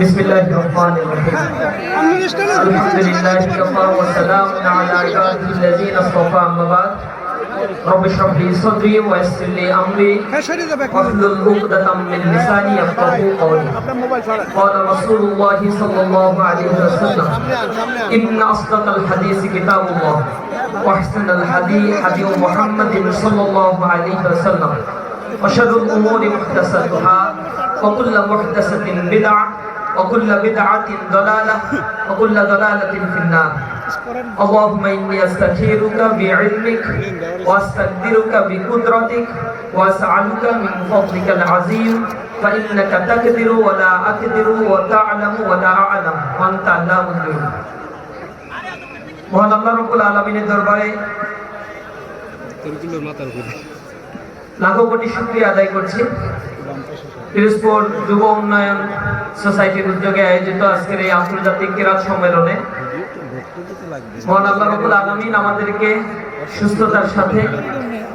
بسم الله الرحمن الرحيم الحمد لله كفى وسلام على عباده الذين اصطفى اما بعد رب اشرح لي صدري ويسر لي امري واحلل عقدة من لساني يفقهوا قولي قال رسول الله صلى الله عليه وسلم ان اصدق الحديث كتاب الله واحسن الحديث حديث محمد صلى الله عليه وسلم وشر الأمور محدثاتها وكل محدثة بدعة وكل بدعة ضلالة وكل ضلالة في النار اللهم إني أستخيرك بعلمك وأستقدرك بقدرتك وأسألك من فضلك العظيم فإنك تقدر ولا أقدر وتعلم ولا أعلم وأنت علام الغيوب মহান আল্লাহ রব্বুল আলমিনের দরবারে লাখো কোটি শুক্রিয়া আদায় করছি পিরোজপুর যুব উন্নয়ন সোসাইটির উদ্যোগে আয়োজিত আজকের এই আন্তর্জাতিক ক্রীড়া সম্মেলনে মহান আল্লাহ রবুল আলমিন আমাদেরকে সুস্থতার সাথে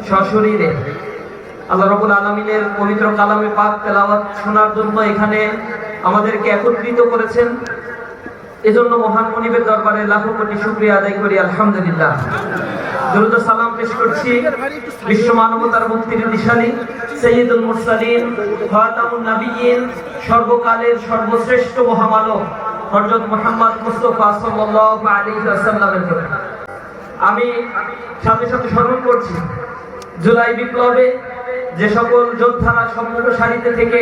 সশরীরে আল্লাহ রবুল আলমিনের পবিত্র কালামে পাক তেলাওয়াত শোনার জন্য এখানে আমাদেরকে একত্রিত করেছেন। এজন্য মহান মনিবের দরবারে লাখো কোটি শুক্রিয়া আদায় করি, আলহামদুলিল্লাহ। দ্রুত সালাম পেশ করছি বিশ্ব মানবতার মুক্তির দিশালী সৈয়দুল মুরসালিন, খাতামুন নবিয়িন সর্বকালের সর্বশ্রেষ্ঠ মহামানব, হযরত মুহাম্মদ মুস্তাফা সাল্লাল্লাহু আলাইহি ওয়াসাল্লামের জন্য। আমি সাথে সাথে স্মরণ করছি, জুলাই বিপ্লবে যে সকল যোদ্ধারা সম্মুখ সারিতে থেকে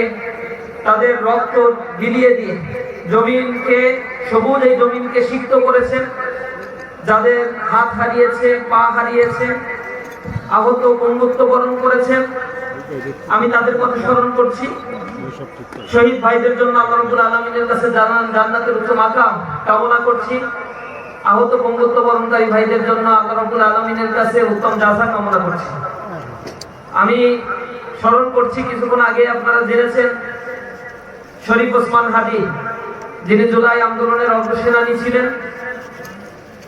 তাদের রক্ত গিলিয়ে দিয়ে জমিনকে, সবুজ এই জমিনকে সিক্ত করেছেন, যাদের হাত হারিয়েছে, পা হারিয়েছে, আহত পঙ্গুত্ব বরণ করেছেন। আমি তাদের কথা স্মরণ করছি। শহীদ ভাইদের জন্য আল্লাহ রব্বুল আলমিনের কাছে জানান, জান্নাতের উচ্চ মাকাম কামনা করছি। আহত পঙ্গুত্ব বরণকারী ভাইদের জন্য আল্লাহ রব্বুল আলমিনের কাছে উত্তম জাজা কামনা করছি। আমি স্মরণ করছি, কিছুক্ষণ আগে আপনারা জেনেছেন, শরীফ ওসমান হাদি যিনি জুলাই আন্দোলনের অগ্রসেনানী ছিলেন,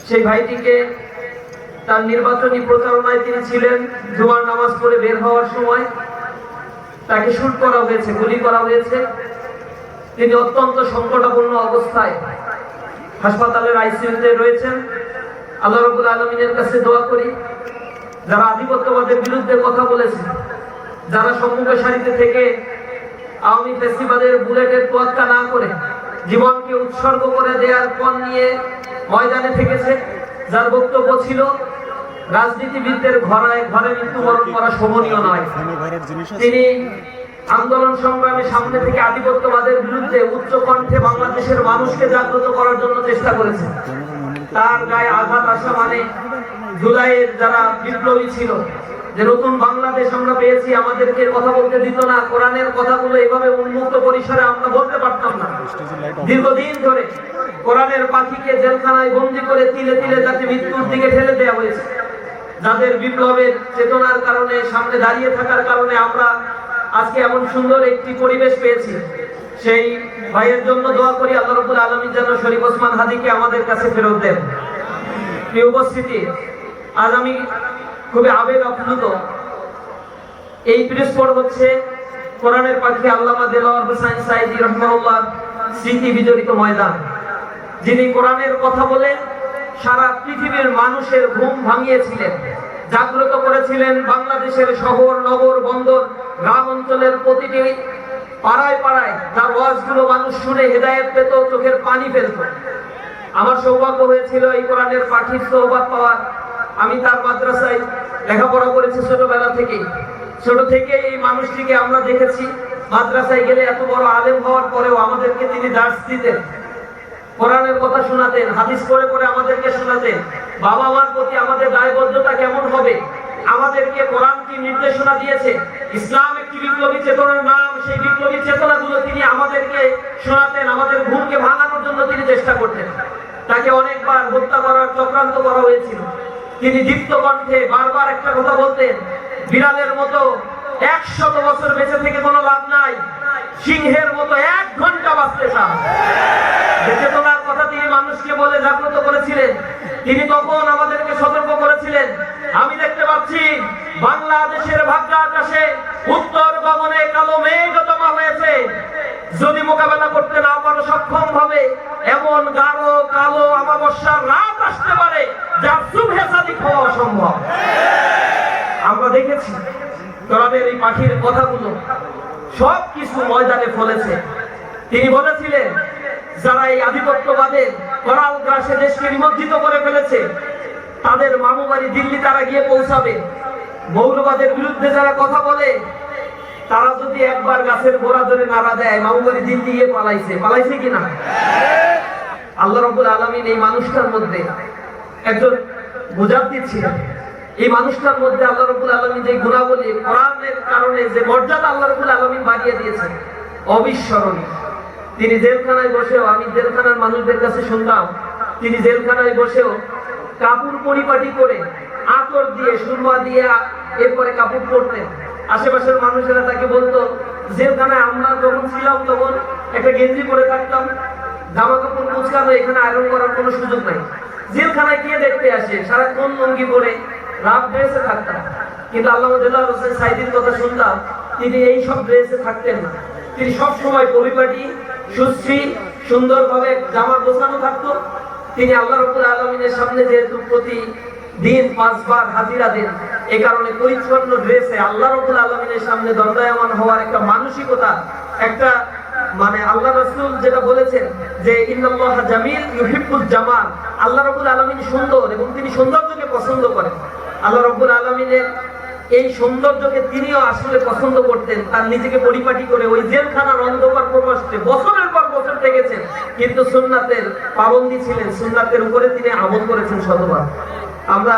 সেই ভাইটিকে তার নির্বাচনী প্রচারণায় তিনি ছিলেন, জুমার নামাজ পড়ে বের হওয়ার সময় তাকে শুট করা হয়েছে, গুলি করা হয়েছে। তিনি অত্যন্ত সংকটাপূর্ণ অবস্থায় হাসপাতালের আইসিইউতে রয়েছেন। আল্লাহ রবুল আলমিনের কাছে দোয়া করি, যারা আধিপত্যবাদের বিরুদ্ধে কথা বলেছে, যারা সম্মুখে সারিতে থেকে আওয়ামী ফেস্টিভালের বুলেটের তোয়াক্কা না করে জীবনকে উৎসর্গ করে দেওয়ার পণ নিয়ে ময়দানে থেকেছে। যার বক্তব্য ছিল, রাজনীতিবিদদের ঘরে ঘরে মৃত্যুবরণ করা শোভনীয় নয়। তিনি আন্দোলন সংগ্রামে সামনে থেকে আধিপত্যবাদের বিরুদ্ধে উচ্চ কণ্ঠে বাংলাদেশের মানুষকে জাগ্রত করার জন্য চেষ্টা করেছেন। তার গায়ে আঘাত আসা মানে জুলাইয়ের যারা বিপ্লবী ছিল যে নতুন বাংলাদেশ আমরা পেয়েছি, আমাদেরকে কথা বলতে দিত না, কোরআনের কথাগুলো এভাবে উন্মুক্ত পরিসরে আমরা বলতে পারতাম না। দীর্ঘদিন ধরে কোরআনের পাখিকে জেলখানায় বন্দি করে তিলে তিলে তাকে মৃত্যুর দিকে ঠেলে দেওয়া হয়েছে। যাদের বিপ্লবের চেতনার কারণে, সামনে দাঁড়িয়ে থাকার কারণে আমরা আজকে এমন সুন্দর একটি পরিবেশ পেয়েছি। সেই ভাইয়ের জন্য দোয়া করি, আল্লাহ রবুল আলমী যেন শরীফ ওসমান হাদিকে আমাদের কাছে ফেরত দেন। উপস্থিতি, আজ আমি খুবই আবেগ আপ্লুত। এই পিরিস্পোর্ট হচ্ছে কোরআনের পাখি আল্লামা দেলাওয়ার হোসেন সাইদি রহমাউল্লাহ স্মৃতি বিজড়িত ময়দান, যিনি কোরআনের কথা বলে সারা পৃথিবীর মানুষের ঘুম ভাঙিয়েছিলেন, জাগ্রত করেছিলেন বাংলাদেশের শহর, নগর, বন্দর, গ্রাম অঞ্চলের প্রতিটি পাড়ায় পাড়ায়। তার ওয়াজগুলো মানুষ শুনে হেদায়েত পেত, চোখের পানি ফেলত। আমার সৌভাগ্য হয়েছিল এই কোরআনের পাখির সৌভাগ্য পাওয়ার আমি তার মাদ্রাসায় লেখাপড়া করেছি ছোটবেলা থেকে ছোট থেকে এই মানুষটিকে আমরা দেখেছি। মাদ্রাসায় গেলে এত বড় আলেম হওয়ার পরেও আমাদেরকে তিনি দাস দিতেন। কোরআনের কথা শোনাতেন, হাদিস পড়ে পড়ে আমাদেরকে শোনাতেন। বাবা মার প্রতি আমাদের দায়বদ্ধতা কেমন হবে? আমাদেরকে কোরআন কি নির্দেশনা দিয়েছে? ইসলাম একটি বিপ্লবী চেতনার নাম। সেই বিপ্লবী চেতনাগুলো তিনি আমাদেরকে শোনাতেন, আমাদের ঘুমকে ভাঙানোর জন্য তিনি চেষ্টা করতেন। তাকে অনেকবার হত্যা করার চক্রান্ত করা হয়েছিল। তিনি দীপ্ত কণ্ঠে বারবার একটা কথা বলতেন, বিড়ালের মতো একশত বছর বেঁচে থেকে কোনো লাভ নাই, সিংহের মতো এক ঘণ্টা বাঁচতে চান। যে চেতনার কথা তিনি মানুষকে বলে জাগ্রত করেছিলেন, তিনি তখন আমাদেরকে সতর্ক করেছিলেন। আমি দেখতে পাচ্ছি, বাংলাদেশের ভাগ্য আকাশে উত্তর গগনে কালো মেঘ জমা হয়েছে। যদি মোকাবেলা করতে না পারো সক্ষম হবে, এমন গাঢ়, কালো আমাবস্যার রাত আসতে পারে যার শুভে সাদিক হওয়া অসম্ভব। আমরা দেখেছি তোমাদের এই পাখির কথাগুলো সব কিছু ময়দানে ফলেছে। তিনি বলেছিলেন, যারা এই আধিপত্যবাদের করাল গ্রাসে দেশকে নিমজ্জিত করে ফেলেছে, তাদের মামুবাড়ি দিল্লি তারা গিয়ে পৌঁছাবে। মৌলবাদের বিরুদ্ধে যারা কথা বলে তারা যদি একবার গাছের গোড়া ধরে নাড়া দেয় বাড়ি দিল্লি গিয়ে পালাইছে। পালাইছে কিনা? আল্লাহ রবুল আলমিন এই মানুষটার মধ্যে একজন মুজাদ্দিদ ছিলেন। এই মানুষটার মধ্যে আল্লাহ রবুল আলমিন যে গুণাবলী, কোরআনের কারণে যে মর্যাদা আল্লাহ রবুল আলমিন বাড়িয়ে দিয়েছেন, অবিস্মরণীয়। তিনি জেলখানায় বসেও, আমি জেলখানার মানুষদের কাছে শুনতাম তিনি জেলখানায় বসেও কাপড় পরিপাটি করে আতর দিয়ে সুরমা দিয়ে এরপরে কাপড় পরতেন। আশেপাশের মানুষেরা তাকে বলতো, জেলখানায় আমরা যখন ছিলাম তখন একটা গেঞ্জি পরে থাকতাম, জামা কাপড় মুচকানো এখানে আয়রন করার কোনো সুযোগ নাই। জেলখানায় কে দেখতে আসে? সারাক্ষণ লঙ্গি পরে রাত ড্রেসে থাকতাম। কিন্তু আল্লাহ সাইদির কথা শুনতাম, তিনি এই সব ড্রেসে থাকতেন না। তিনি সব সময় পরিপাটি সুশ্রী সুন্দরভাবে জামা গোছানো থাকতো। তিনি আল্লাহ রবুল আলমিনের সামনে যেহেতু প্রতি দিন পাঁচবার হাজিরা দেন। এ কারণে পরিচ্ছন্ন ড্রেসে আল্লাহ রবুল আলমিনের সামনে দণ্ডায়মান হওয়ার একটা মানসিকতা, একটা মানে আল্লাহ রাসূল যেটা বলেছেন যে জামিল জামাল। আল্লাহ রাব্বুল আলামিন সুন্দর এবং তিনি সৌন্দর্যকে পছন্দ করেন। আল্লাহ রাব্বুল আলামিনের এই সৌন্দর্যকে তিনিও আসলে পছন্দ করতেন। তার নিজেকে পরিপাটি করে ওই জেলখানার অন্ধকার প্রবাসে বছরের পর বছর থেকেছেন কিন্তু সুন্নাতের পাবন্দি ছিলেন। সুন্নাতের উপরে তিনি আমল করেছেন শতবার। আমরা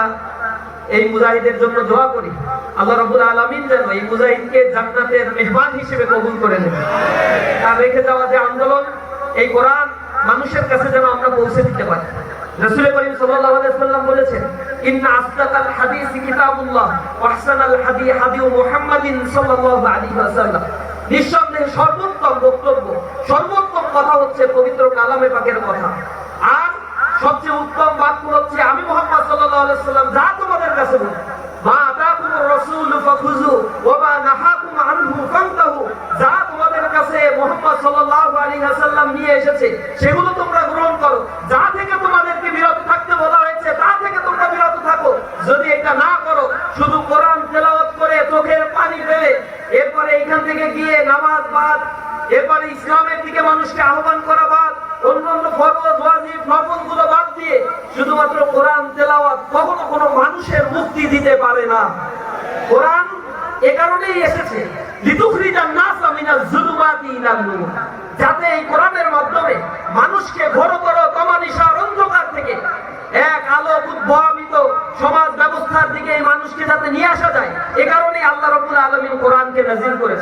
এই মুজাহিদের জন্য দোয়া করি। আল্লাহ রাব্বুল আলামিন যেন এই মুজাহিদকে জান্নাতের মেহমান হিসেবে কবুল করে নেন তার রেখে যাওয়া যে আন্দোলন, এই কোরআন মানুষের কাছে যেন আমরা পৌঁছে দিতে পারি। রাসূল করিম সাল্লাল্লাহু আলাইহি ওয়াসাল্লাম বলেছেন, ইন্না আসদাকাল হাদিস কিতাবুল্লাহ ওয়া আহসানাল হাদি হাদি মুহাম্মাদিন সাল্লাল্লাহু আলাইহি ওয়াসাল্লাম। নিঃসন্দেহে সর্বোত্তম বক্তব্য, সর্বোত্তম কথা হচ্ছে পবিত্র কালামে পাকের কথা। সবচেয়ে উত্তম বাক্য হচ্ছে, আমি মোহাম্মদ সাল্লাল্লাহু আলাইহি সাল্লাম যা তোমাদের কাছে বলি। মা আতাকুমুর রাসূল ফাখুযু ওয়া মা নাহাকুম আনহু ফান্তাহু। যা তোমাদের কাছে মোহাম্মদ সাল্লাল্লাহু আলাইহি সাল্লাম নিয়ে এসেছে, সেগুলো তোমরা গ্রহণ করো যা থেকে তোমাদেরকে বিরত থাকতে বলা হয়েছে তা থেকে তোমরা বিরত থাকো যদি এটা না করো শুধু কোরআন তেলাওয়াত করে চোখের পানি ফেলে এরপরে এখান থেকে গিয়ে নামাজ বাদ এরপরে ইসলামের দিকে মানুষকে আহ্বান করা বাদ অন্যান্য ফরজ ওয়াজিব নফলগুলো বাদ দিয়ে শুধুমাত্র কোরআন তেলাওয়াত কখনো কোনো মানুষের মুক্তি দিতে পারে না কোরআন এ কারণেই এসেছে লিতুখরিজান নাস মিনাজ যুলুমাতি ইলান নূর যাতে এই কোরআনের মাধ্যমে মানুষকে ঘোর ঘোর তমানিশার অন্ধকার থেকে এক আলো উদ্ভাবিত সমাজ ব্যবস্থার দিকে এই মানুষকে যাতে নিয়ে আসা যায় এ কারণেই আল্লাহ রাব্বুল আলামিন কোরআনকে নাযিল করেছেন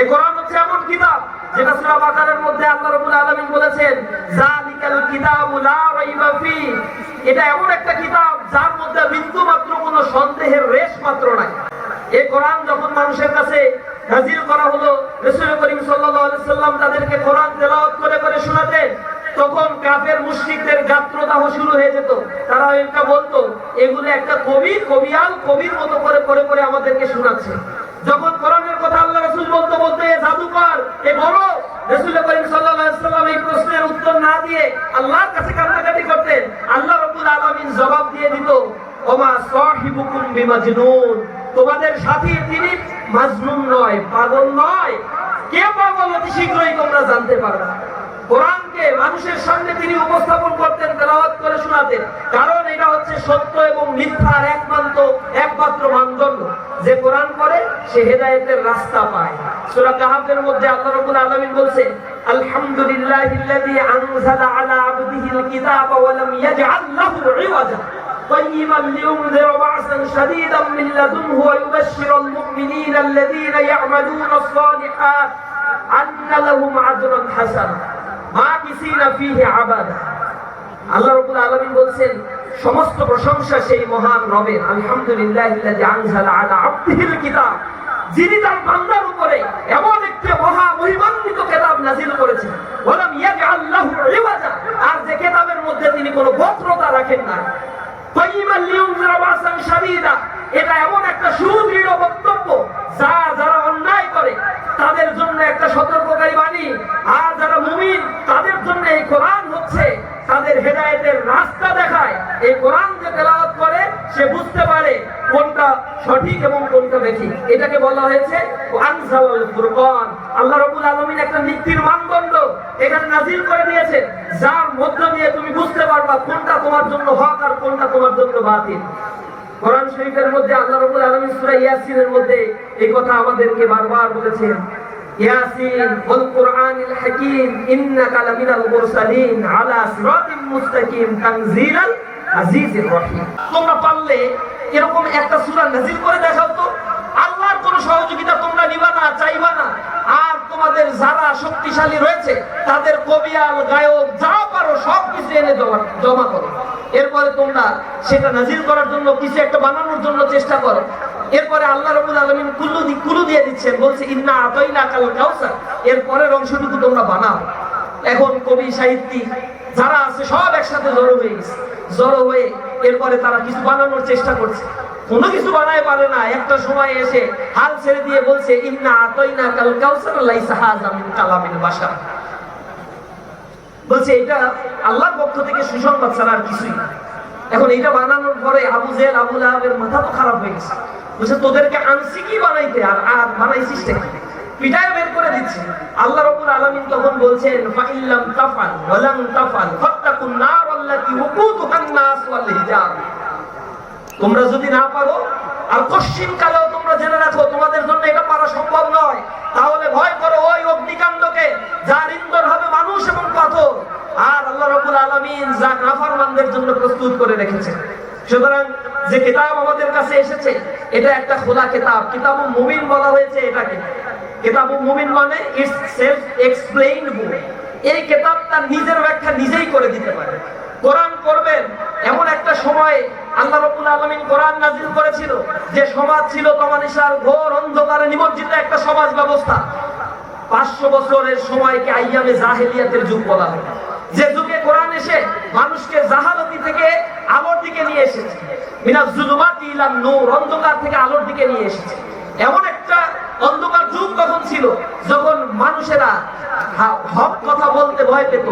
এই কোরআন হচ্ছে এমন কিতাব যেটা সূরা বাকারার মধ্যে আল্লাহ রাব্বুল আলামিন বলেছেন জালিকাল কিতাবু লা রাইবা ফি। এটা এমন একটা কিতাব যার মধ্যে বিন্দু মাত্র কোনো সন্দেহের রেশ মাত্র নাই। এই কোরআন যখন মানুষের কাছে নাজিল করা হলো রাসূল করিম সাল্লাল্লাহু আলাইহি সাল্লাম তাদেরকে কোরআন তেলাওয়াত করে করে শোনাতেন, তখন কাফের মুশরিকদের গাত্রদাহ শুরু হয়ে যেত। তারা এটা বলতো, এগুলো একটা কবি কবিয়াল কবির মতো করে করে করে আমাদেরকে শোনাচ্ছে। যখন কোরআনের কথা আল্লাহ রাসূল বলতে বলতে জাদুকর, এ বড়। রাসূল করিম সাল্লাল্লাহু আলাইহি সাল্লাম এই প্রশ্নের উত্তর না দিয়ে আল্লাহর কাছে কান্নাকাটি করতেন। আল্লাহ রাব্বুল আলামিন জবাব দিয়ে দিত, ওমা সাহিবুকুম বিমাজনুন। তোমাদের সাথী তিনি মাজনুন নয়, পাগল নয়। কে পাগল অতি শীঘ্রই তোমরা জানতে পারবে? কোরআনকে মানুষের সামনে তিনি উপস্থাপন করতেন তেলাওয়াত করে শোনাতেন কারণ এটা হচ্ছে সত্য এবং মিথ্যার একমাত্র একমাত্র মানদণ্ড যে কোরআন করে সে হেদায়েতের রাস্তা পায় সূরা কাহাফের মধ্যে আল্লাহ রাব্বুল আলামিন বলছেন আলহামদুলিল্লাহিল্লাযী আনজালা আলা আবদিহিল কিতাবা ওয়া লাম ইয়াজআল লাহু ইওয়াজা قيما لينذر بأسا شديدا من لدنه ويبشر المؤمنين الذين يعملون الصالحات أن لهم أجرا حسنا মা বিসিনা ফিহি আবাদ। আল্লাহ রাব্বুল আলামিন বলছেন, সমস্ত প্রশংসা সেই মহান রবের, আলহামদুলিল্লাহ আনজালা আলা আবদিহিল কিতাব, যিনি তার বান্দার উপরে এমন একটি মহা মহিমান্বিত কেতাব নাজিল করেছেন। বললাম ইয়াজআল লাহু ইওয়াজা, আর যে কেতাবের মধ্যে তিনি কোনো বক্রতা রাখেন না। তাইয়িবাল লিউনজিরা বাসান শাদীদা, এটা এমন একটা সুদৃঢ় বক্তব্য যা যারা অন্যায় করে তাদের জন্য একটা সতর্ককারী বাণী। আর যারা মুমিন, তাদের জন্য এই কোরআন হচ্ছে তাদের হেদায়েতের রাস্তা দেখায়। এই কোরআন যে তেলাওয়াত করে, সে বুঝতে পারে কোনটা সঠিক এবং কোনটা বেঠিক। এটাকে বলা হয়েছে আনজালাল ফুরকান। আল্লাহ রাব্বুল আলামিন একটা নীতির মানদণ্ড এখানে নাজিল করে দিয়েছে যার মধ্য দিয়ে তুমি বুঝতে পারবা কোনটা তোমার জন্য হক আর কোনটা তোমার জন্য বাতিল। কোরআন শরীফের মধ্যে আল্লাহ রাব্বুল আলামিন সূরা ইয়াসিনের মধ্যে এই কথা আমাদেরকে বারবার বলেছেন। ইয়াসিন ওয়াল কুরআনিল হাকীম, ইন্নাকা লামিনাল মুরসালিন আলা সিরাতিম মুস্তাকিম তানজিলাল আজিজির রহিম। তোমরা পারলে এরকম একটা সূরা নাযিল করে দেখাও তো। আল্লাহর কোন সহযোগিতা তোমরা নিবা না, চাইবা না। আর তোমাদের যারা শক্তিশালী রয়েছে, তাদের কবিয়াল গায়ক, যা পারো সব কিছু এনে জমা জমা করো। এরপরে তোমরা সেটা নাজিল করার জন্য কিছু একটা বানানোর জন্য চেষ্টা করো। এরপরে আল্লাহ রাব্বুল আলমিন কুল্লু কুলু দিয়ে দিচ্ছেন, বলছে, ইন্না আতাইনা কাল কাউসার এরপরের অংশটুকু তোমরা বানাও। এখন কবি, সাহিত্যিক যারা আছে, সব একসাথে জড়ো হয়ে গেছে। জড়ো হয়ে এরপরে তারা কিছু বানানোর চেষ্টা করছে। কোনো কিছু বানায় পারে না। একটা সময় এসে হাল ছেড়ে দিয়ে বলছে, ইন্না আতাইনা কাল কাউসার লাইসা হাযা মিন কালামিল বাশার। বলছে, এটা আল্লাহর পক্ষ থেকে সুসংবাদ ছাড়া আর কিছুই না। এখন এটা বানানোর পরে আবু জেল আবু লাহাবের মাথা তো খারাপ হয়ে গেছে। বলছে, তোদেরকে আনছি কি বানাইতে? আর আর বানাইছিস কি? বের করে দিচ্ছে। আল্লাহ রাব্বুল আলামিন তখন বলছেন, ফাইল্লাম তাফাল ওয়ালাম তাফাল ফাত্তাকুন নার আল্লাতী ওয়াকুদুহান নাস ওয়াল হিজাব। তোমরা যদি না পারো আর পশ্চিম কালেও তোমরা জেনে রাখো, তোমাদের জন্য এটা পারা সম্ভব নয়। তাহলে ভয় করো ওই অগ্নিকাণ্ডকে, যার ইন্ধন হবে মানুষ এবং পাথর। আর আল্লাহ রাব্বুল আলামিন যা নাফরমানদের জন্য প্রস্তুত করে রেখেছে সুতরাং যে কিতাব আমাদের কাছে এসেছে, এটা একটা খোলা কিতাব। কিতাবুল মুমিন বলা হয়েছে এটাকে। কিতাবুল মুমিন মানে ইটস সেলফ এক্সপ্লেইনড বুক এই কিতাব তার নিজের ব্যাখ্যা নিজেই করে দিতে পারে। কোরআন করবেন এমন একটা সময়ে আল্লাহ রাব্বুল আলামিন কোরআন নাজিল করেছিল। যে সমাজ ছিল তমানিসার ঘোর অন্ধকারে নিমজ্জিত একটা সমাজ ব্যবস্থা। পাঁচশো বছরের সময়কে আইয়ামে জাহেলিয়াতের যুগ বলা হয়। যে যুগে কোরআন এসে মানুষকে জাহালতি থেকে আলোর দিকে নিয়ে এসেছে। মিনাজ জুলুমাতি ইলান নূর অন্ধকার থেকে আলোর দিকে নিয়ে এসেছে। এমন একটা অন্ধকার যুগ তখন ছিল যখন মানুষেরা হক কথা বলতে ভয় পেত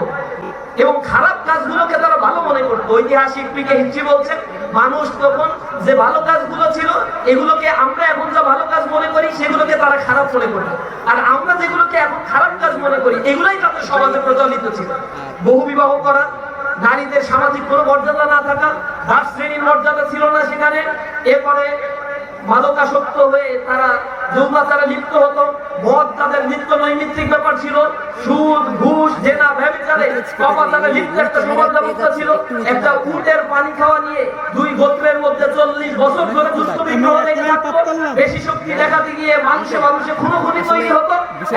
এবং খারাপ কাজগুলোকে তারা ভালো মনে করতো। ঐতিহাসিক পিকে হিস্ট্রি বলছেন মানুষ তখন যে ভালো কাজগুলো ছিল, এগুলোকে আমরা এখন যা ভালো কাজ মনে করি, সেগুলোকে তারা খারাপ মনে করতো। আর আমরা যেগুলোকে এখন খারাপ কাজ মনে করি, এগুলাই তাদের সমাজে প্রচলিত ছিল। বহু বিবাহ করা, নারীদের সামাজিক কোনো মর্যাদা না থাকা দাস শ্রেণির মর্যাদা ছিল না সেখানে। এরপরে মাদকাসক্ত হয়ে তারা দুর্মাচারে লিপ্ত হতো। মদ তাদের নিত্য নৈমিত্তিক ব্যাপার ছিল। সুদ ঘুষ জেনা ভ্যাবিচারে পাপাচারে লিপ্ত একটা সমাজ ব্যবস্থা ছিল। একটা উটের পানি খাওয়া নিয়ে দুই গোত্রের মধ্যে চল্লিশ বছর ধরে দুষ্ট বিগ্রহ বেশি শক্তি দেখাতে গিয়ে মানুষে মানুষে খুনোখুনি তৈরি হতো।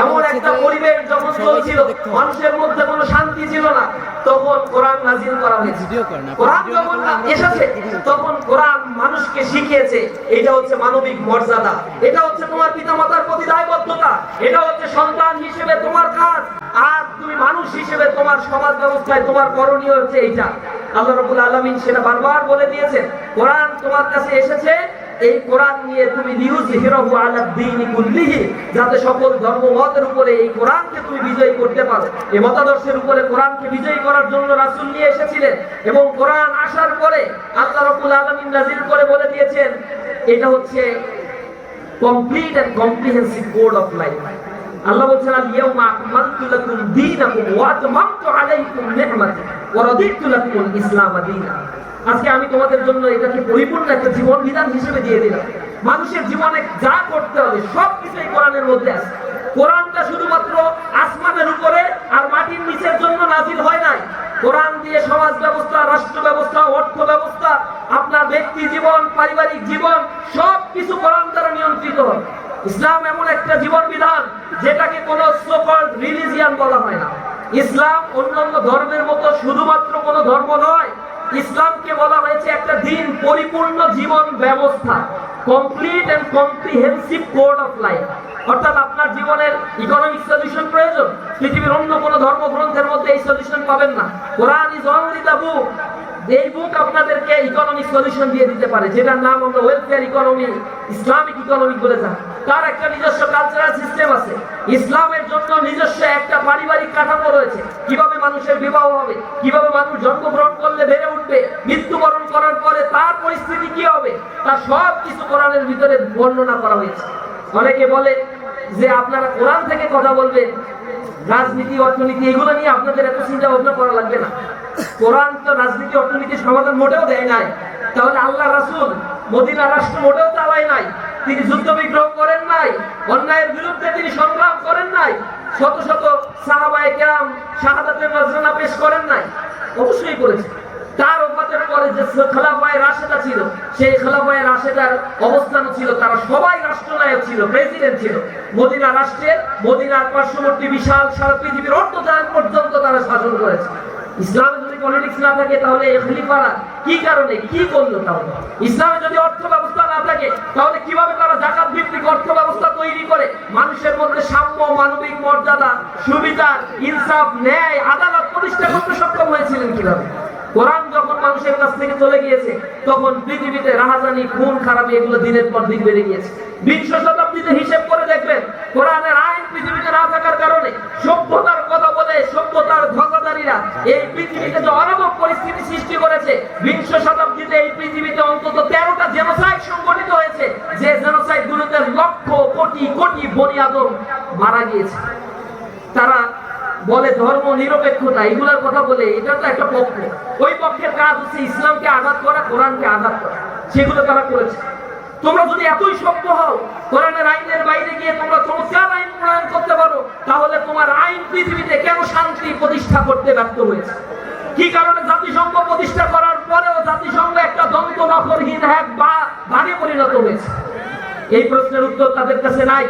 এমন একটা পরিবেশ যখন চলছিল মানুষের মধ্যে কোনো শান্তি ছিল না। তখন কোরআন নাজিল করা হয়েছে। কোরআন যখন এসেছে তখন কোরআন মানুষকে শিখিয়েছে এটা হচ্ছে মানবিক মর্যাদা। এটা হচ্ছে তোমার পিতামাতার প্রতি দায়বদ্ধতা। এটা হচ্ছে সন্তান হিসেবে তোমার কাজ। আর তুমি মানুষ হিসেবে তোমার সমাজ ব্যবস্থায় তোমার করণীয় হচ্ছে এইটা। আল্লাহ রাব্বুল আলামিন সেটা বারবার বলে দিয়েছেন। কোরআন তোমার কাছে এসেছে এই কোরআন নিয়ে তুমি নিউজ হিরাহু আলা দ্বীনি কুল্লিহি, যাতে সকল ধর্মমতের উপরে এই কোরআনকে তুমি বিজয়ী করতে পারো। এই মতাদর্শের উপরে কোরআনকে বিজয়ী করার জন্য রাসূল নিয়ে এসেছিলেন এবং কোরআন আসার পরে আল্লাহ রাব্বুল আলামিন নাজিল করে বলে দিয়েছেন, এটা হচ্ছে complete and comprehensive code of life আল্লাহ বলছেন আল ইয়াউমা আকমালতু লাকুম দীনাকুম ওয়া আতমামতু আলাইকুম নি'মাতি ওয়া রাদিতু লাকুম ইসলাম দীনা। আজকে আমি তোমাদের জন্য এটাকে পরিপূর্ণ একটা জীবন বিধান হিসেবে দিয়ে দিলাম। মানুষের জীবনে যা করতে হবে সব কিছুই কোরআনের মধ্যে আছে। কোরআনটা শুধুমাত্র আসমানের উপরে আর মাটির নিচের জন্য নাজিল হয় নাই। কোরআন দিয়ে সমাজ ব্যবস্থা, রাষ্ট্র ব্যবস্থা, অর্থ ব্যবস্থা, আপনার ব্যক্তি জীবন, পারিবারিক জীবন সব কিছু কোরআন দ্বারা নিয়ন্ত্রিত। হয় ইসলাম এমন একটা জীবন বিধান যেটাকে কোনো সোকল রিলিজিয়ান বলা হয় না। ইসলাম অন্যান্য ধর্মের মতো শুধুমাত্র কোনো ধর্ম নয় ইসলামকে বলা হয়েছে একটা দিন পরিপূর্ণ জীবন ব্যবস্থা complete and comprehensive code of life অর্থাৎ আপনার জীবনের ইকোনমিক সলিউশন প্রয়োজন, পৃথিবীর অন্য কোনো ধর্মগ্রন্থের মধ্যে এই সলিউশন পাবেন না। Quran is only the book book আপনাদেরকে ইকোনমিক সলিউশন দিয়ে দিতে পারে, যেটার নাম আমরা ওয়েলফেয়ার ইকোনমি ইসলামিক ইকোনমি বলে তার একটা নিজস্ব কালচারাল সিস্টেম আছে। ইসলামের জন্য নিজস্ব একটা পারিবারিক কাঠামো রয়েছে। কীভাবে মানুষের বিবাহ হবে? কীভাবে মানুষ জন্মগ্রহণ করলে বেড়ে উঠবে? মৃত্যুবরণ করার পরে তার পরিস্থিতি কি হবে? তার সব কিছু কোরআনের ভিতরে বর্ণনা করা হয়েছে। অনেকে বলে যে আপনারা কোরআন থেকে কথা বলবেন, রাজনীতি, অর্থনীতি, এগুলো নিয়ে আপনাদের এত চিন্তা ভাবনা করা লাগবে না। কোরআন তো রাজনীতি অর্থনীতির সমাধান মোটেও দেয় নাই। তাহলে আল্লাহ রাসূল মদিনা রাষ্ট্র মোটেও চালায় নাই। তিনি যুদ্ধ বিগ্রহ করেন নাই, অন্যায়ের বিরুদ্ধে তিনি সংগ্রাম করেন নাই, শত শত সাহাবায়ে কেরাম শাহাদাতের নজরানা পেশ করেন নাই। অবশ্যই করেছেন তার ওফাতের পরে যে খেলাফায় রাশেদা ছিল, সেই খেলাফায় রাশেদার অবস্থান ছিল, তারা সবাই রাষ্ট্রনায়ক ছিল প্রেসিডেন্ট ছিল। মদিনা রাষ্ট্রের মদিনার পার্শ্ববর্তী বিশাল সারা পৃথিবীর পর্যন্ত তারা শাসন করেছে। ইসলামে যদি পলিটিক্স না থাকে, তাহলে এই খলিফারা কি কারণে, কি করল তাহলে? ইসলামে যদি অর্থ ব্যবস্থা না থাকে, তাহলে কীভাবে তারা জাকাত ভিত্তিক অর্থ ব্যবস্থা তৈরি করে? মানুষের মধ্যে সাম্য, মানবিক মর্যাদা সুবিধা ইনসাফ, ন্যায়, আদালত প্রতিষ্ঠা করতে সক্ষম হয়েছিলেন কীভাবে? কোরআন যখন মানুষের কাছ থেকে চলে গিয়েছে, তখন পৃথিবীতে রাহাজানি, খুন, খারাপি এগুলো দিনের পর দিন বেড়ে গিয়েছে। বিংশ শতাব্দীতে হিসেব করে দেখবেন, কোরআনের আইন পৃথিবীতে না থাকার কারণে সভ্যতার কথা বলে সভ্যতার ধ্বজাধারীরা এই পৃথিবীতে যে অনাবক পরিস্থিতি সৃষ্টি করেছে, বিংশ শতাব্দীতে এই পৃথিবীতে অন্তত তেরোটা জেনোসাইড সংগঠিত হয়েছে, যে জেনোসাইড গুলোতে লক্ষ কোটি কোটি বনি মারা গিয়েছে। তারা বলে ধর্ম নিরপেক্ষতা, এগুলোর কথা বলে, এটা তো একটা পক্ষ। ওই পক্ষের কাজ হচ্ছে ইসলামকে আঘাত করা, কোরআনকে আঘাত করা। সেগুলো তারা করেছে। তোমরা যদি এতই সভ্য হও, কোরআনের আইনের বাইরে গিয়ে তোমরা চমৎকার আইন প্রণয়ন করতে পারো, তাহলে তোমার আইন পৃথিবীতে কেন শান্তি প্রতিষ্ঠা করতে ব্যর্থ হয়েছে? কি কারণে জাতিসংঘ প্রতিষ্ঠা করার পরেও জাতিসংঘ একটা দন্ত নফরহীন এক বা ভাগে পরিণত হয়েছে? এই প্রশ্নের উত্তর তাদের কাছে নাই।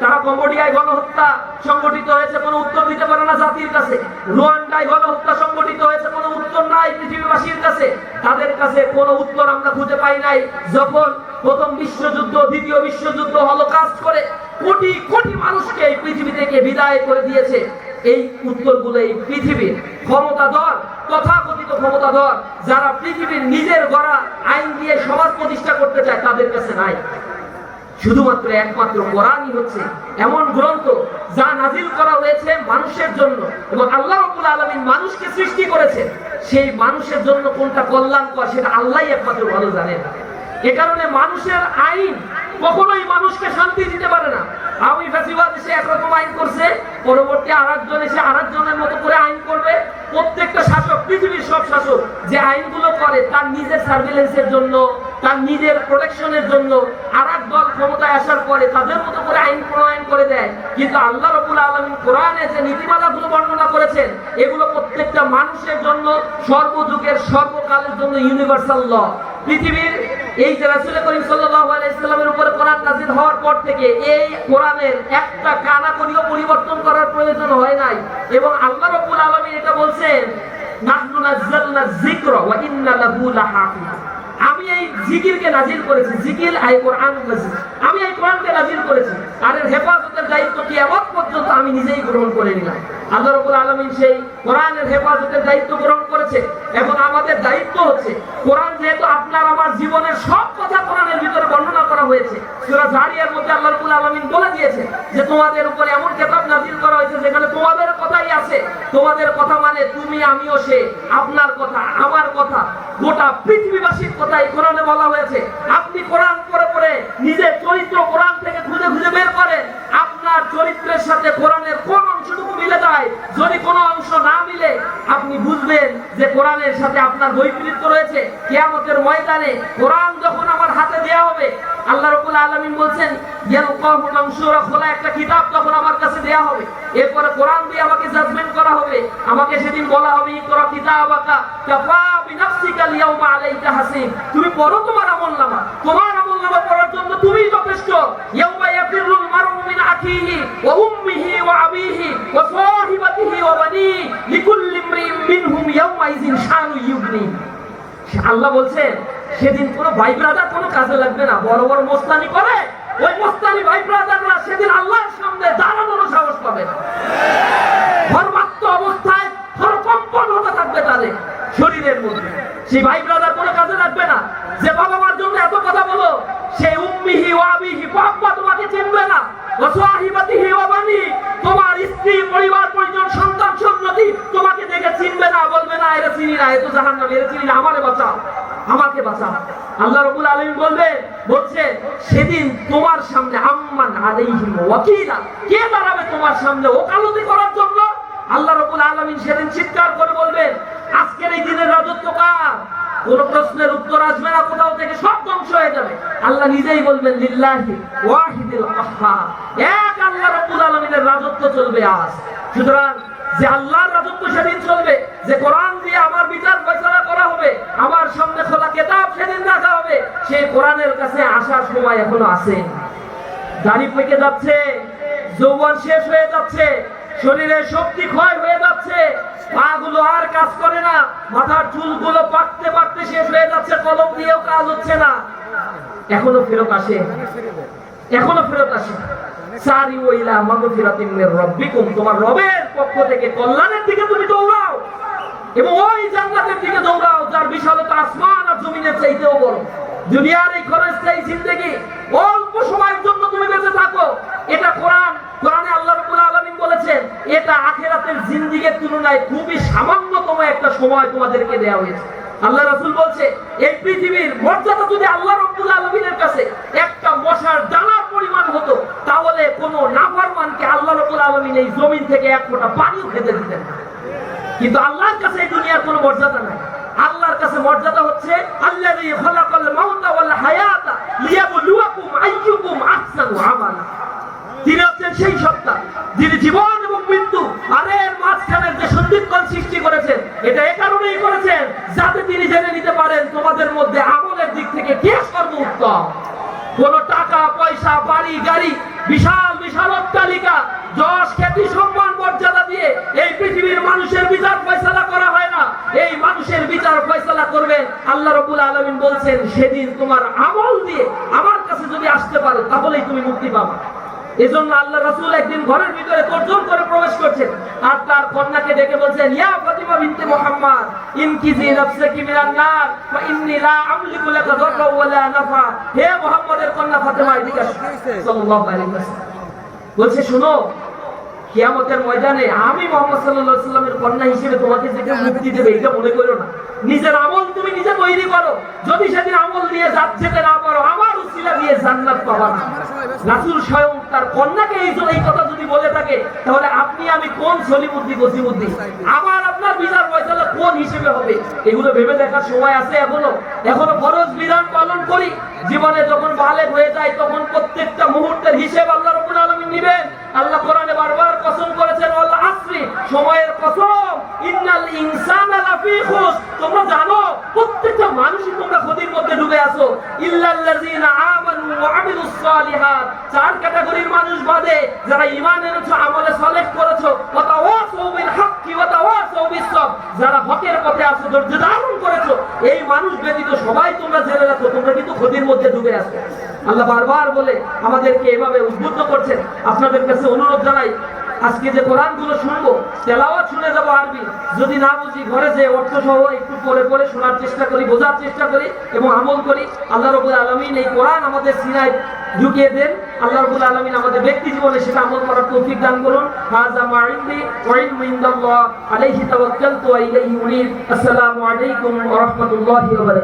তারা কম্বোডিয়ায় গণহত্যা সংগঠিত হয়েছে, কোনো উত্তর দিতে পারে না জাতির কাছে। রুয়ান্ডায় গণহত্যা সংগঠিত হয়েছে, কোনো উত্তর নাই পৃথিবীবাসীর কাছে। তাদের কাছে কোনো উত্তর আমরা খুঁজে পাই নাই। যখন প্রথম বিশ্বযুদ্ধ, দ্বিতীয় বিশ্বযুদ্ধ হলো কাজ করে কোটি কোটি মানুষকে এই পৃথিবী থেকে বিদায় করে দিয়েছে, এই উত্তরগুলো এই পৃথিবীর ক্ষমতাধর, তথাকথিত ক্ষমতাধর, যারা পৃথিবীর নিজের গড়া আইন দিয়ে সমাজ প্রতিষ্ঠা করতে চায়, তাদের কাছে নাই। শুধুমাত্র একমাত্র কোরআনই হচ্ছে এমন গ্রন্থ যা নাজিল করা হয়েছে মানুষের জন্য এবং আল্লাহ রাব্বুল আলামিন মানুষকে সৃষ্টি করেছে। সেই মানুষের জন্য কোনটা কল্যাণকর সেটা আল্লাহই একমাত্র ভালো জানেন এ কারণে মানুষের আইন কখনোই মানুষকে শান্তি দিতে পারে না। আমি ফ্যাসিবাদ এসে একরকম আইন করছে, পরবর্তী আরেকজন এসে আরেকজনের মতো করে আইন করবে। প্রত্যেকটা শাসক, পৃথিবীর সব শাসক যে আইনগুলো করে, তার নিজের সার্ভিলেন্সের জন্য, তার নিজের প্রোটেকশনের জন্য আর এক দল ক্ষমতায় আসার পরে তাদের মতো করে আইন প্রণয়ন করে দেয়। কিন্তু আল্লাহ রবুল আলমিন কোরআনে যে নীতিমালাগুলো বর্ণনা করেছেন, এগুলো প্রত্যেকটা মানুষের জন্য সর্বযুগের সর্বকালের জন্য ইউনিভার্সাল ল পৃথিবীর এই যে রাসূল করিম সাল্লামের উপরে কোরআন নাযিল হওয়ার পর থেকে এই কোরআনের একটা কানা করিও পরিবর্তন করার প্রয়োজন হয় নাই। এবং আল্লাহ রাব্বুল আলামিন এটা বলছেন, নাহনু নাযালনা যিকরা ওয়া ইন্না লাহু লাহাফিজ। আমি এই জিকিরকে নাজিল করেছি, জিকির আই কোরআন নাজিল আমি এই কোরআনকে নাজিল করেছি আর এর হেফাজতের দায়িত্ব কিয়ামত পর্যন্ত আমি নিজেই গ্রহণ করে নিলাম। আল্লাহ রাব্বুল আলামিন সেই কোরআনের হেফাজতের দায়িত্ব গ্রহণ করেছে, এখন আমাদের দায়িত্ব হচ্ছে, কোরআন যেহেতু আপনার আমার জীবনের সব কথা কোরআনের ভিতরে বর্ণনা করা হয়েছে, সূরা জারিয়ার মধ্যে আল্লাহ রাব্বুল আলামিন বলে দিয়েছে যে তোমাদের উপরে এমন কিতাব নাজিল করা হয়েছে যেখানে তোমাদের কথাই আছে, তোমাদের কথা মানে তুমি, আমিও সে, আপনার কথা, আমার কথা, গোটা পৃথিবীবাসীর কথা এই কোরআনে বলা হয়েছে। আপনি কোরআন পড়ে পড়ে নিজের চরিত্র কোরআন থেকে খুঁজে খুঁজে বের করেন, আপনার চরিত্রের সাথে কোরআনের কোন অংশটুকু মিলে যায়? যদি কোনো অংশ না মিলে, আপনি বুঝবেন যে কোরআনের সাথে আপনার বৈপরীত্য রয়েছে। কিয়ামতের ময়দানে কোরআন যখন আমার হাতে দেয়া হবে আল্লাহ রাব্বুল আলামিন বলছেন খোলা একটা কিতাব তখন আমার কাছে দেয়া হবে। এরপরে কোরআন দিয়ে আমাকে জাজমেন্ট করা হবে। আমাকে সেদিন বলা হবে তুমি পড়ো তোমার তোমার পড়ার জন্য যথেষ্ট। ইয়াওমা ইয়াফিরুল মারউ মিন আখিহি ওয়া উম্মিহি ওয়া আবিহি ওয়া সাহিবাতিহি ওয়া লিকুল্লি মিনহুম ইয়াওমা ইযিন শানু ইউগনি। আল্লাহ বলছেন, সেদিন কোনো ভাই কাজে লাগবে না। বড় বড় মোস্তানি করে, ওই মোস্তানি ভাই ব্রাদাররা সেদিন আল্লাহর সামনে দাঁড়ানোর সাহস পাবে না। ধর্মাত্ম অবস্থায় ধরকম্পন হতে থাকবে তাদের শরীরের মধ্যে। সেই ভাই ব্রাদার কোনো কাজে লাগবে না যে বাবা মার জন্য এত কথা বলো সেই উম্মিহি ও আবিহি বাপ্পা তোমাকে চিনবে না ওয়াসাহিবাতিহি ওয়া বানি তোমার স্ত্রী পরিবার পরিজন সন্তান সন্ততি তোমাকে দেখে চিনবে না বলবে না এরা চিনি না এ তো জাহান্নামী এরা চিনি না আমারে বাঁচাও আমাকে বাঁচাও আল্লাহ রাব্বুল আলামিন বলবে, বলছে, সেদিন তোমার সামনে আম্মান আলাইহিম ওয়াকিলা। কে দাঁড়াবে তোমার সামনে ওকালতি করার জন্য? আল্লাহ রাব্বুল আলামিন সেদিন চিৎকার করে বলবেন আজকের এই দিনের রাজত্ব কার? কোন প্রশ্নের উত্তর আসবে না, কোথাও থেকে সব ধ্বংস হয়ে যাবে। আল্লাহ নিজেই বলবেন, লিল্লাহি ওয়াহিদুল কাহ্হার এক আল্লাহ রাব্বুল আলামিনের রাজত্ব চলবে আজ। সুতরাং যে আল্লাহর রাজত্ব সেদিন চলবে, যে কোরআন দিয়ে আমার বিচার ফয়সালা করা হবে, আমার সামনে খোলা কেতাব সেদিন রাখা হবে, সেই কোরআনের কাছে আসার সময় এখনও আছে। দাড়ি পেকে যাচ্ছে, যৌবন শেষ হয়ে যাচ্ছে শরীরের শক্তি ক্ষয় হয়ে যাচ্ছে পা গুলো আর কাজ করে না, মাথার চুলগুলো পাকতে পাকতে শেষ হয়ে যাচ্ছে, কলম দিয়েও কাজ হচ্ছে না। এখনও ফেরত আসে। এখনও ফেরত আসে। দুনিয়ার এই জিন্দেগি অল্প সময়ের জন্য তুমি থাকো। এটা কোরআন, কোরআনে আল্লাহ বলেছেন, এটা জিন্দেগির তুলনায় খুবই সামান্যতম একটা সময় তোমাদেরকে দেওয়া হয়েছে। আল্লাহ রাসূল বলছে, এই পৃথিবীর মর্যাদা যদি আল্লাহ রাব্বুল আলামিনের কাছে একটা মশার দানার পরিমাণ হতো, তাহলে কোনো নাফরমানকে আল্লাহ রাব্বুল আলামিন এই জমিন থেকে এক ফোঁটা পানিও খেতে দিতেন না। কিন্তু আল্লাহর কাছে এই দুনিয়ার কোনো মর্যাদা নাই। আল্লাহর কাছে মর্যাদা হচ্ছে, আল্লাযী খালাকাল মাউতা ওয়াল হায়াতা লিয়াবলুয়াকুম আইয়ুকুম আহসানু আমালা। তিনি হচ্ছেন সেই সত্তা, যিনি জীবন বাড়ি গাড়ি, বিশাল বিশাল অট্টালিকা, যশ, খ্যাতি, সম্মান, মর্যাদা দিয়ে এই পৃথিবীর মানুষের বিচার ফয়সালা করা হয় না। এই মানুষের বিচার ফয়সালা করবেন আল্লাহ রবুল আলমিন বলছেন, সেদিন তোমার আমল দিয়ে আমার কাছে যদি আসতে পারো, তাহলেই তুমি মুক্তি পাবা। এজন্য আল্লাহ রাসূল একদিন ঘরের ভিতরে তর্জন করে প্রবেশ করছেন। আর তার কন্যাকে ডেকে বলছেন, ইয়া ফাতিমা বিনতে মুহাম্মদ, ইনকিজি নাফসাকি মিনান নার ইন্নী লা আমলিকু লাকা নাফা। হে মুহাম্মদের কন্যা ফাতিমা, এদিকে সাল্লাল্লাহু আলাইহি ওয়াসাল্লাম বলছে, শুনো, কিয়ামতের ময়দানে আমি মোহাম্মদ সাল্লাল্লাহু আলাইহি সাল্লামের কন্যা হিসেবে তোমাকে যে মুক্তি দেবে, এটা মনে করো না। নিজের আমল তুমি নিজে তৈরি করো। যদি সেদিন আমল দিয়ে যেতে না পারো আমার উসিলা দিয়ে জান্নাত পাবা না। রাসূল স্বয়ং তার কন্যাকে এই এই কথা যদি বলে থাকে, তাহলে আপনি আমি কোন সলিমুদ্দি গসিমুদ্দি আমার আপনার বিচার ফয়সালা কোন হিসেবে হবে? এগুলো ভেবে দেখার সময় আছে এখনও। এখনও ফরজ বিধান পালন করি। জীবনে যখন বালেগ হয়ে যায় তখন প্রত্যেকটা মুহূর্তের হিসেব আল্লাহ রাব্বুল আলামিন নেবেন। আল্লাহ কোরআনে বারবার কসম করেছেন, ওয়াল আসরি সময়ের কসম ইন্নাল ইনসানা লাফি খুস তোমরা জানো, প্রত্যেকটা মানুষই তোমরা ক্ষতির মধ্যে ডুবে আছো। আমানু ওয়া আমিলুস সালিহাত। চার ক্যাটাগরির মানুষ বাদে, যারা ঈমান এনেছো, আমলে সালেহ করেছ ওয়া তাওয়াসাউ বিল হাক্কি ওয়া তাওয়াসাউ বিস সবর যারা হকের পথে আছো, ধৈর্য ধারণ করেছ, এই মানুষ ব্যতীত সবাই তোমরা জেনে রাখো, তোমরা কিন্তু ক্ষতির মধ্যে ডুবে আছো। আল্লাহ বারবার বলে, আমাদেরকে এভাবে উদ্বুদ্ধ করছেন। আপনাদের কাছে অনুরোধ জানাই আজকে যে কোরআনগুলো শুনব, তেলাওয়াত শুনে যাব আরবি। যদি না বুঝি, ঘরে যে অর্থ সহ একটু পরে পরে শোনার চেষ্টা করি, বোঝার চেষ্টা করি এবং আমল করি, আল্লাহ রবুল আলমিন এই কোরআন আমাদের সিনায় ঢুকিয়ে দেন। আল্লাহ রবুল আলমিন আমাদের ব্যক্তি জীবনে সেটা আমল করার তৌফিক দান করুন। হাজা মাইন্দি ওয়াইল মিন্দাল্লাহ আলাইহি তাওয়াক্কালতু ওয়া ইলাইহি উনীব। আসসালামু আলাইকুম ওয়া রাহমাতুল্লাহি ওয়া বারাকাতুহু।